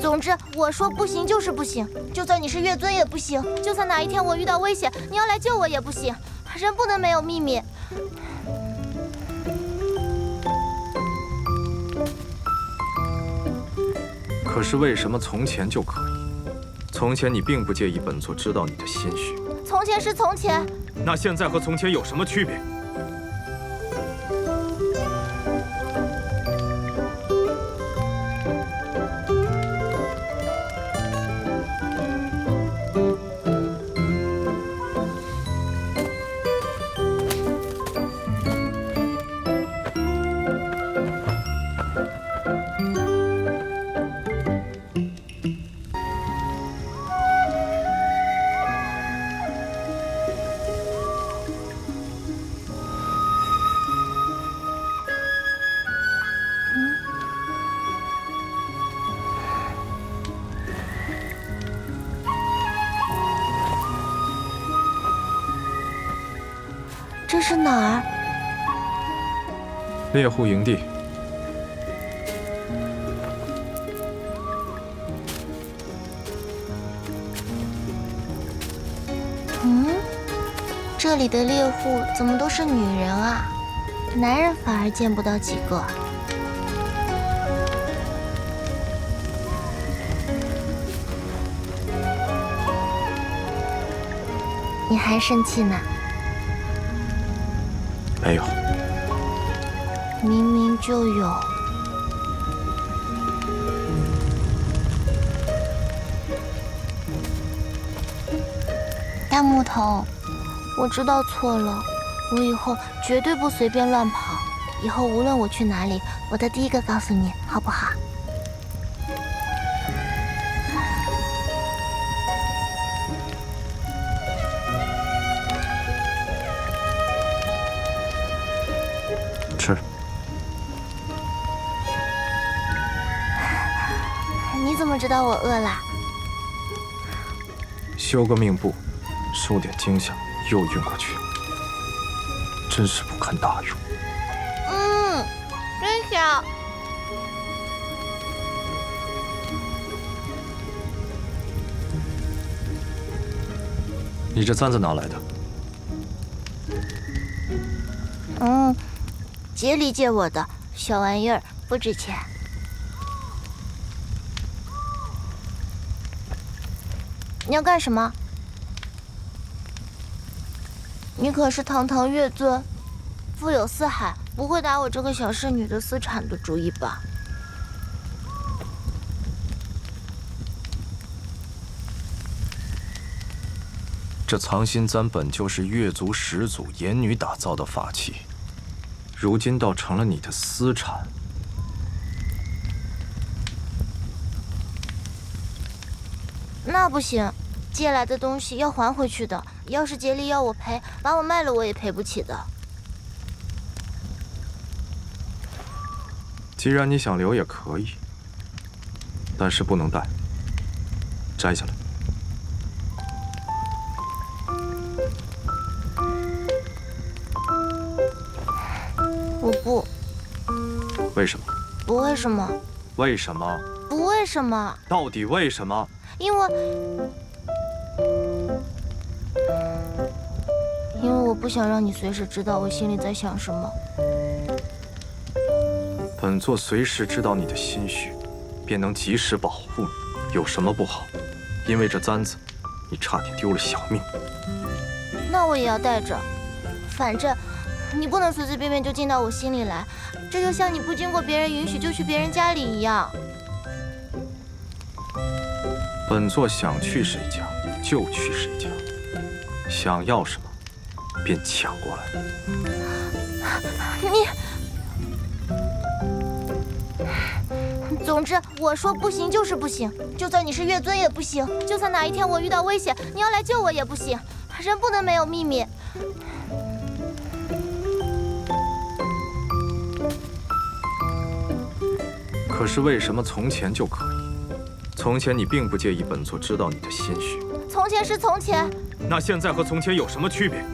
总之，我说不行就是不行，就算你是月尊也不行，就算哪一天我遇到危险，你要来救我也不行。人不能没有秘密。可是为什么从前就可以？从前你并不介意本座知道你的心绪。从前是从前，那现在和从前有什么区别？是哪儿？猎户营地。嗯，这里的猎户怎么都是女人啊？男人反而见不到几个。你还生气呢？没有，明明就有。大木头，我知道错了，我以后绝对不随便乱跑。以后无论我去哪里，我都第一个告诉你，好不好？吃。你怎么知道我饿了？修个命簿，受点惊吓，又晕过去，真是不堪大用。嗯，真香。你这簪子哪来的？嗯，杰里借我的，小玩意儿不值钱。你要干什么？你可是堂堂月尊，富有四海，不会打我这个小侍女的私产的主意吧？这藏心簪本就是月族始祖炎女打造的法器，如今倒成了你的私产。那不行，借来的东西要还回去的。要是杰里要我赔，把我卖了我也赔不起的。既然你想留也可以，但是不能带，摘下来。为什么？不为什么，为什么？不为什么，到底为什么？因为，因为我不想让你随时知道我心里在想什么。本座随时知道你的心绪，便能及时保护你。有什么不好？因为这簪子，你差点丢了小命。那我也要带着，反正你不能随随便便就进到我心里来，这就像你不经过别人允许就去别人家里一样。本座想去谁家就去谁家，想要什么便抢过来。你，总之我说不行就是不行，就算你是月尊也不行，就算哪一天我遇到危险，你要来救我也不行。人不能没有秘密。可是为什么从前就可以？从前你并不介意本座知道你的心绪。从前是从前，那现在和从前有什么区别？